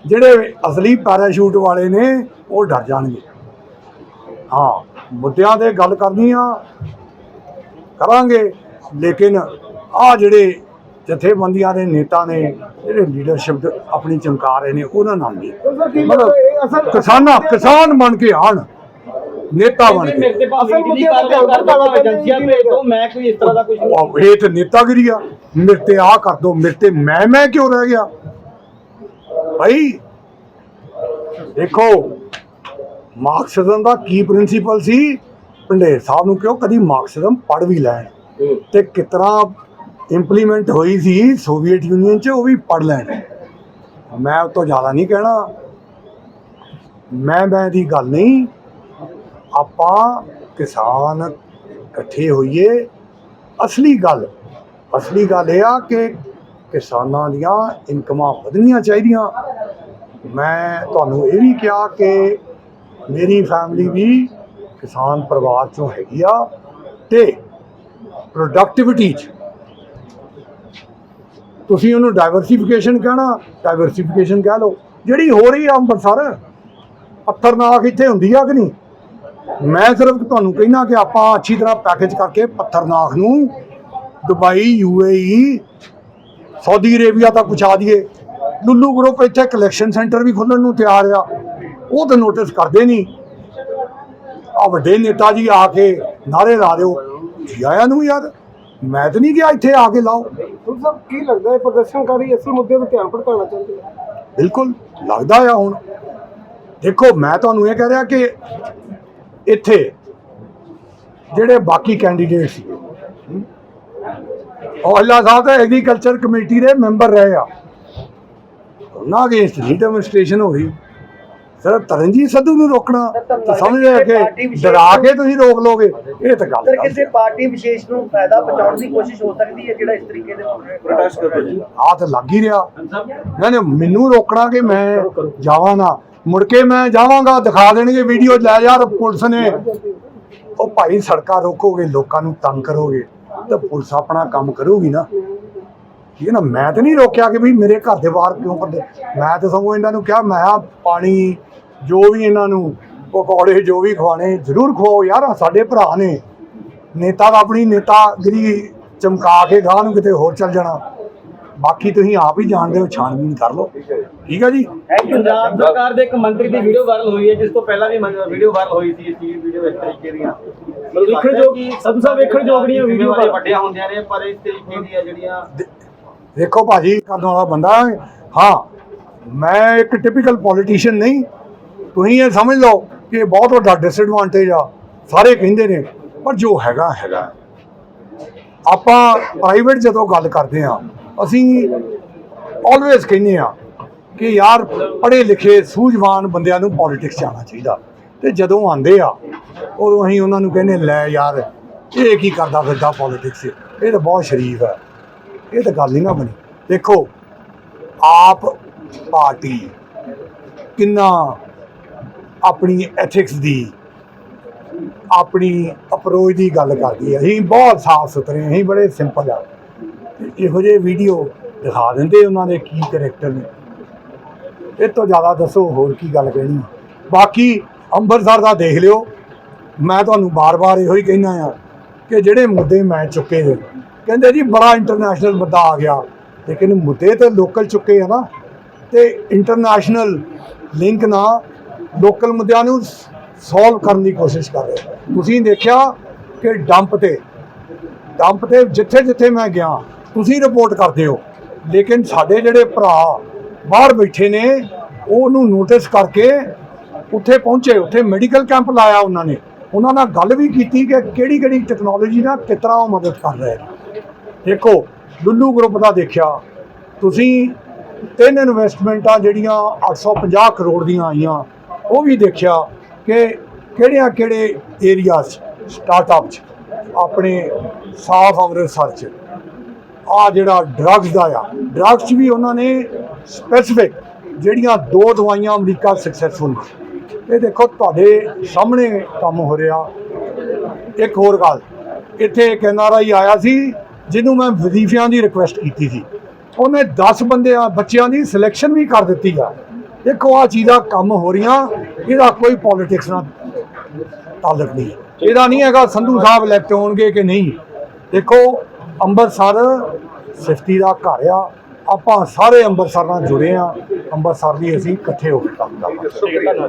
ਜਿਹੜੇ ਅਸਲੀ ਪੈਰਾਸ਼ੂਟ ਵਾਲੇ ਨੇ ਉਹ ਡਰ ਜਾਣਗੇ। ਹਾਂ ਮੁੱਦਿਆਂ ਤੇ ਗੱਲ ਕਰਨੀ ਆ ਕਰਾਂਗੇ ਲੇਕਿਨ ਆ ਜਿਹੜੇ ਜਥੇਬੰਦੀਆਂ ਦੇ ਨੇਤਾ ਨੇ ਜਿਹੜੇ ਲੀਡਰਸ਼ਿਪ ਆਪਣੀ ਚਮਕਾ ਰਹੇ ਨੇ ਉਹਨਾਂ ਨਾਲ ਨਹੀਂ। ਅਸਲ ਕਿਸਾਨਾਂ ਕਿਸਾਨ ਬਣ ਕੇ ਆਣ ਨੇਤਾ ਬਣ ਕੇ। ਮੇਰੇ ਤੇ ਪਾਸ ਅਸਲ ਦੀ ਮੁੱਦੇ ਦੋ ਧਿਆਨ ਏਜੰਸੀਆਂ ਦੇਣ ਭੇਜ ਦੋ ਮੈਂ ਕੋਈ ਇਸ ਤਰ੍ਹਾਂ ਦਾ ਕੁਝ ਨਹੀਂ ਵਾਹ, ਇਹ ਤੇ ਨੇਤਾਗਿਰੀ ਆ। ਮੇਰੇ ਤੇ ਆ ਕਰ ਦੋ ਮੇਰੇ ਤੇ ਮੈਂ ਮੈਂ ਕਿਉਂ ਰਹਿ ਗਿਆ? ਭਾਈ ਦੇਖੋ ਮਾਰਕਸਿਜ਼ਮ ਦਾ ਕੀ ਪ੍ਰਿੰਸੀਪਲ ਸੀ? ਪੰਡੇਰ ਸਾਹਿਬ ਨੂੰ ਕਿਉਂ ਕਦੀ ਮਾਰਕਸਿਜ਼ਮ ਪੜ੍ਹ ਵੀ ਲੈਣ। ਤੇ ਕਿਤਨਾ ਇੰਪਲੀਮੈਂਟ ਹੋਈ ਸੀ ਸੋਵੀਅਤ ਯੂਨੀਅਨ 'ਚ ਉਹ ਵੀ ਪੜ੍ਹ ਲੈਣ। ਮੈਂ ਉਹ ਤੋਂ ਜ਼ਿਆਦਾ ਨਹੀਂ ਕਹਿਣਾ। ਮੈਂ ਮੈਂ ਦੀ ਗੱਲ ਨਹੀਂ। ਆਪਾਂ ਕਿਸਾਨ ਇਕੱਠੇ ਹੋਈਏ, ਅਸਲੀ ਗੱਲ ਅਸਲੀ ਗੱਲ ਇਹ ਆ ਕਿ ਕਿਸਾਨਾਂ ਦੀਆਂ ਇਨਕਮਾਂ ਵਧਣੀਆਂ ਚਾਹੀਦੀਆਂ। ਮੈਂ ਤੁਹਾਨੂੰ ਇਹ ਵੀ ਕਿਹਾ ਕਿ ਮੇਰੀ ਫੈਮਿਲੀ ਵੀ ਕਿਸਾਨ ਪਰਿਵਾਰ ਚੋਂ ਹੈਗੀ ਆ ਤੇ ਪ੍ਰੋਡਕਟਿਵਿਟੀ 'ਚ ਤੁਸੀਂ ਉਹਨੂੰ ਡਾਈਵਰਸਿਫਿਕੇਸ਼ਨ ਕਹਿਣਾ ਡਾਈਵਰਸਿਫਿਕੇਸ਼ਨ ਕਹਿ ਲਓ। ਜਿਹੜੀ ਹੋ ਰਹੀ ਆ ਅੰਮ੍ਰਿਤਸਰ ਪੱਥਰਨਾਕ ਇੱਥੇ ਹੁੰਦੀ ਆ ਕਿ ਨਹੀਂ? ਮੈਂ ਸਿਰਫ ਤੁਹਾਨੂੰ ਕਹਿਣਾ ਕਿ ਆਪਾਂ ਅੱਛੀ ਤਰ੍ਹਾਂ ਪੈਕੇਜ ਕਰਕੇ ਪੱਥਰਨਾਕ ਨੂੰ ਦੁਬਈ ਯੂਏਈ ਸਾਊਦੀ ਅਰੇਬੀਆ ਤੱਕ ਪਹੁੰਚਾ ਦਈਏ। ਲੁੱਲੂ ਗਰੁੱਪ ਇੱਥੇ ਕਲੈਕਸ਼ਨ ਸੈਂਟਰ ਵੀ ਖੋਲ੍ਹਣ ਨੂੰ ਤਿਆਰ ਆ। ਉਹ ਤਾਂ ਨੋਟਿਸ ਕਰਦੇ ਨਹੀਂ ਆ ਵੱਡੇ ਨੇਤਾ ਜੀ ਆ ਕੇ ਨਾਰੇ ਲਾ ਦਿਓ। ਆਇਆਂ ਨੂੰ ਯਾਰ ਮੈਂ ਤਾਂ ਨਹੀਂ ਗਿਆ ਇੱਥੇ ਆ ਕੇ ਲਾਓ। ਸਰ ਸਾਹਿਬ ਕੀ ਲੱਗਦਾ ਹੈ ਪ੍ਰਦਰਸ਼ਨਕਾਰੀ ਅਸਲ ਮੁੱਦੇ ਤੇ ਧਿਆਨ ਭਟਕਾਉਣਾ ਚਾਹੁੰਦੇ ਬਿਲਕੁਲ ਲੱਗਦਾ ਆ ਹੁਣ। ਦੇਖੋ ਮੈਂ ਤੁਹਾਨੂੰ ਇਹ ਕਹਿ ਰਿਹਾ ਕਿ ਇੱਥੇ ਜਿਹੜੇ ਬਾਕੀ ਕੈਂਡੀਡੇਟ ਸੀ। ਔਲਾ ਸਾਹਿਬ ਤਾਂ ਐਗਰੀਕਲਚਰ ਕਮੇਟੀ ਦੇ ਮੈਂਬਰ ਰਹੇ ਆ। ਉਹਨਾਂ ਅਗੇਂਸਟ ਨਹੀਂ ਡੈਮੋਨਸਟ੍ਰੇਸ਼ਨ ਹੋਈ। ਸਰ ਤਰਨਜੀਤ ਸੰਧੂ ਨੂੰ ਰੋਕਣਾ ਤਾਂ ਸਮਝ ਰਹੇ ਕਿ ਡਰਾ ਕੇ ਤੁਸੀਂ ਰੋਕ ਲੋਗੇ? ਇਹ ਤਾਂ ਗੱਲ ਸਰ ਕਿਸੇ ਪਾਰਟੀ ਵਿਸ਼ੇਸ਼ ਨੂੰ ਫਾਇਦਾ ਪਹੁੰਚਾਉਣ ਦੀ ਕੋਸ਼ਿਸ਼ ਹੋ ਸਕਦੀ ਹੈ ਜਿਹੜਾ ਇਸ ਤਰੀਕੇ ਦੇ ਪ੍ਰੋਟੈਸਟ ਕਰ ਰਿਹਾ ਆ ਤਾਂ ਲੱਗ ਹੀ ਰਿਹਾ। ਨਾ ਨਾ ਮੈਨੂੰ ਰੋਕਣਾ ਕਿ ਮੈਂ ਜਾਵਾਂ ਨਾ। ਮੁੜ ਕੇ ਮੈਂ ਜਾਵਾਂਗਾ, ਦਿਖਾ ਦੇਣਗੇ, ਵੀਡੀਓ ਲੈ ਯਾਰ ਪੁਲਿਸ ਨੇ। ਉਹ ਭਾਈ ਸੜਕਾਂ ਰੋਕੋਗੇ, ਲੋਕਾਂ ਨੂੰ ਤੰਗ ਕਰੋਗੇ, ਤਾਂ ਪੁਲਿਸ ਆਪਣਾ ਕੰਮ ਕਰੂਗੀ ਨਾ। ਠੀਕ ਹੈ ਨਾ, ਮੈਂ ਤਾਂ ਨਹੀਂ ਰੋਕਿਆ ਕਿ ਵੀ ਮੇਰੇ ਘਰ ਦੇ ਬਾਹਰ ਕਿਉਂ ਕਰਦੇ ਮੈਂ ਤਾਂ ਸਗੋਂ ਇਹਨਾਂ ਨੂੰ ਕਿਹਾ, ਮੈਂ ਪਾਣੀ ਜੋ ਵੀ ਇਹਨਾਂ ਨੂੰ, ਪਕੌੜੇ ਜੋ ਵੀ ਖਵਾਣੇ ਜ਼ਰੂਰ ਖਵਾਓ ਯਾਰ, ਸਾਡੇ ਭਰਾ ਨੇ। ਨੇਤਾ ਦਾ ਆਪਣੀ ਨੇਤਾਗਰੀ ਚਮਕਾ ਕੇ ਗਾਹ ਨੂੰ ਕਿਤੇ ਹੋਰ ਚੱਲ ਜਾਣਾ। ਬਾਕੀ ਤੁਸੀਂ ਆਪ ਹੀ ਜਾਣਦੇ ਹੋ ਛਾਣਬੀਨ ਕਰ ਲਓ। ਠੀਕ ਹੈ ਜੀ? ਪੰਜਾਬ ਸਰਕਾਰ ਦੇ ਇੱਕ ਮੰਤਰੀ ਦੀ ਵੀਡੀਓ ਵਾਇਰਲ ਹੋਈ ਹੈ ਜਿਸ ਤੋਂ ਪਹਿਲਾਂ ਵੀ ਵੀਡੀਓ ਵਾਇਰਲ ਹੋਈ ਸੀ ਸੀ ਵੀਡੀਓ ਇਸ ਤਰੀਕੇ ਦੀਆਂ। ਵੇਖਣ ਯੋਗ ਸਭ ਸਾਹਿਬ ਵੇਖਣ ਯੋਗ ਨਹੀਂ ਵੀਡੀਓ ਵੱਡੀਆਂ ਹੁੰਦੀਆਂ ਨੇ ਪਰ ਇਸ ਤਰੀਕੇ ਦੀਆਂ ਜਿਹੜੀਆਂ ਦੇਖੋ ਭਾਜੀ ਕਰਨ ਵਾਲਾ ਬੰਦਾ ਹੈ। ਹਾਂ ਮੈਂ ਇੱਕ ਟਿਪੀਕਲ ਪੋਲੀਟੀਸ਼ੀਅਨ ਨਹੀਂ। ਤੁਸੀਂ ਇਹ ਸਮਝ ਲਓ ਕਿ ਇਹ ਬਹੁਤ ਵੱਡਾ ਡਿਸਐਡਵਾਂਟੇਜ ਆ। ਸਾਰੇ ਕਹਿੰਦੇ ਨੇ ਪਰ ਜੋ ਹੈਗਾ ਹੈਗਾ। ਆਪਾਂ ਪ੍ਰਾਈਵੇਟ ਜਦੋਂ ਗੱਲ ਕਰਦੇ ਆ ਅਸੀਂ ਆਲਵੇਸ ਕਹਿੰਦੇ ਆ ਕਿ ਯਾਰ ਪੜ੍ਹੇ ਲਿਖੇ ਸੂਝਵਾਨ ਬੰਦਿਆਂ ਨੂੰ ਪੋਲਿਟਿਕਸ ਜਾਣਾ ਚਾਹੀਦਾ। ਤੇ ਜਦੋਂ ਆਉਂਦੇ ਆ, ਉਦੋਂ ਅਸੀਂ ਉਹਨਾਂ ਨੂੰ ਕਹਿੰਦੇ, ਲੈ ਯਾਰ, ਇਹ ਕੀ ਕਰਦਾ ਫਿਰਦਾ ਪੋਲਿਟਿਕਸ ਇਹ ਤਾਂ ਬਹੁਤ ਸ਼ਰੀਫ ਹੈ। ਇਹ ਤਾਂ ਗੱਲ ਹੀ ਨਾ ਬਣੀ। ਦੇਖੋ, ਆਪ ਪਾਰਟੀ ਕਿੰਨਾ ਆਪਣੀ ਐਥਿਕਸ ਦੀ, ਆਪਣੀ ਅਪਰੋਚ ਦੀ ਗੱਲ ਕਰਦੀ ਹੈ। ਅਸੀਂ ਬਹੁਤ ਸਾਫ਼ ਸੁਥਰੇ ਅਸੀਂ ਬੜੇ ਸਿੰਪਲ ਆ ਤੇ ਇਹੋ ਜਿਹੇ ਵੀਡੀਓ ਦਿਖਾ ਦਿੰਦੇ ਉਹਨਾਂ ਦੇ ਕੀ ਕਰੈਕਟਰ ਨੇ। ਇਹ ਤੋਂ ਜ਼ਿਆਦਾ ਦੱਸੋ, ਹੋਰ ਕੀ ਗੱਲ ਕਹਿਣੀ ਬਾਕੀ ਅੰਮ੍ਰਿਤਸਰ ਦਾ ਦੇਖ ਲਿਓ। ਮੈਂ ਤੁਹਾਨੂੰ ਬਾਰ-ਬਾਰ ਇਹੋ ਹੀ ਕਹਿਣਾ ਆ ਕਿ ਜਿਹੜੇ ਮੁੱਦੇ ਮੈਂ ਚੁੱਕੇ ਨੇ, ਕਹਿੰਦੇ ਜੀ ਬੜਾ ਇੰਟਰਨੈਸ਼ਨਲ ਮੁੱਦਾ ਆ ਗਿਆ, ਲੇਕਿਨ ਮੁੱਦੇ ਤੇ ਲੋਕਲ ਚੁੱਕੇ ਆ ਨਾ, ਤੇ ਇੰਟਰਨੈਸ਼ਨਲ ਲਿੰਕ ਨਾ ਲੋਕਲ ਮੁੱਦਿਆਂ ਨੂੰ ਸੋਲਵ ਕਰਨ ਦੀ ਕੋਸ਼ਿਸ਼ ਕਰ ਰਹੇ ਤੁਸੀਂ ਦੇਖਿਆ ਕਿ ਡੰਪ ਤੇ ਡੰਪ ਤੇ ਜਿੱਥੇ ਜਿੱਥੇ ਮੈਂ ਗਿਆ ਤੁਸੀਂ ਰਿਪੋਰਟ ਕਰਦੇ ਹੋ। ਲੇਕਿਨ ਸਾਡੇ ਜਿਹੜੇ ਭਰਾ ਬਾਹਰ ਬੈਠੇ ਨੇ, ਉਹਨੂੰ ਨੋਟਿਸ ਕਰਕੇ ਉੱਥੇ ਪਹੁੰਚੇ, ਉੱਥੇ ਮੈਡੀਕਲ ਕੈਂਪ ਲਾਇਆ ਉਹਨਾਂ ਨੇ। ਉਹਨਾਂ ਨਾਲ ਗੱਲ ਵੀ ਕੀਤੀ ਕਿ ਕਿਹੜੀ ਕਿਹੜੀ ਟੈਕਨੋਲੋਜੀ ਨਾਲ ਕਿਸ ਤਰ੍ਹਾਂ ਉਹ ਮਦਦ ਕਰ ਰਹੇ ਨੇ। ਦੇਖੋ, ਲੁੱਲੂ ਗਰੁੱਪ ਦਾ ਦੇਖਿਆ, ਤੁਸੀਂ ਤਿੰਨ ਇਨਵੈਸਟਮੈਂਟਾਂ ਜਿਹੜੀਆਂ 850 ਕਰੋੜ ਦੀਆਂ ਆਈਆਂ, ਉਹ ਵੀ ਦੇਖਿਆ ਕਿ ਕਿਹੜਿਆਂ ਕਿਹੜੇ ਏਰੀਆਜ਼ ਸਟਾਰਟਅਪ 'ਚ, ਆਪਣੇ ਸਾਫ਼ ਅੰਮ੍ਰਿਤਸਰ 'ਚ ਆ ਜਿਹੜਾ ਡਰੱਗਸ ਦਾ ਆ ਡਰੱਗਸ 'ਚ ਵੀ ਉਹਨਾਂ ਨੇ ਸਪੈਸੀਫਿਕ ਜਿਹੜੀਆਂ ਦੋ ਦਵਾਈਆਂ ਅਮਰੀਕਾ ਸਕਸੈਸਫੁਲ ਇਹ ਦੇਖੋ ਤੁਹਾਡੇ ਸਾਹਮਣੇ ਕੰਮ ਹੋ ਰਿਹਾ। ਇੱਕ ਹੋਰ ਗੱਲ, ਇੱਥੇ ਇੱਕ ਐਨਆਰਆਈ ਆਇਆ ਸੀ, ਜਿਹਨੂੰ ਮੈਂ ਵਜ਼ੀਫਿਆਂ ਦੀ ਰਿਕੁਐਸਟ ਕੀਤੀ ਸੀ। ਉਹਨੇ 10 ਬੰਦਿਆਂ, ਬੱਚਿਆਂ ਦੀ ਸਿਲੈਕਸ਼ਨ ਵੀ ਕਰ ਦਿੱਤੀ ਆ। ਦੇਖੋ ਆ ਚੀਜ਼ਾਂ ਕੰਮ ਹੋ ਰਹੀਆਂ, ਇਹਦਾ ਕੋਈ ਪੋਲਿਟਿਕਸ ਨਾਲ ਤਾਲੁਕ ਨਹੀਂ। ਇਹਦਾ ਨਹੀਂ ਹੈਗਾ ਸੰਧੂ ਸਾਹਿਬ ਇਲੈਕਟ ਹੋਣਗੇ ਕਿ ਨਹੀਂ। ਦੇਖੋ ਅੰਮ੍ਰਿਤਸਰ ਸਿਫਤੀ ਦਾ ਘਰ ਆ। ਆਪਾਂ ਸਾਰੇ ਅੰਮ੍ਰਿਤਸਰ ਨਾਲ ਜੁੜੇ ਆ। ਅੰਮ੍ਰਿਤਸਰ ਦੀ ਅਸੀਂ ਇਕੱਠੇ ਹੋ ਕੇ ਕੰਮ ਕਰਾਂਗੇ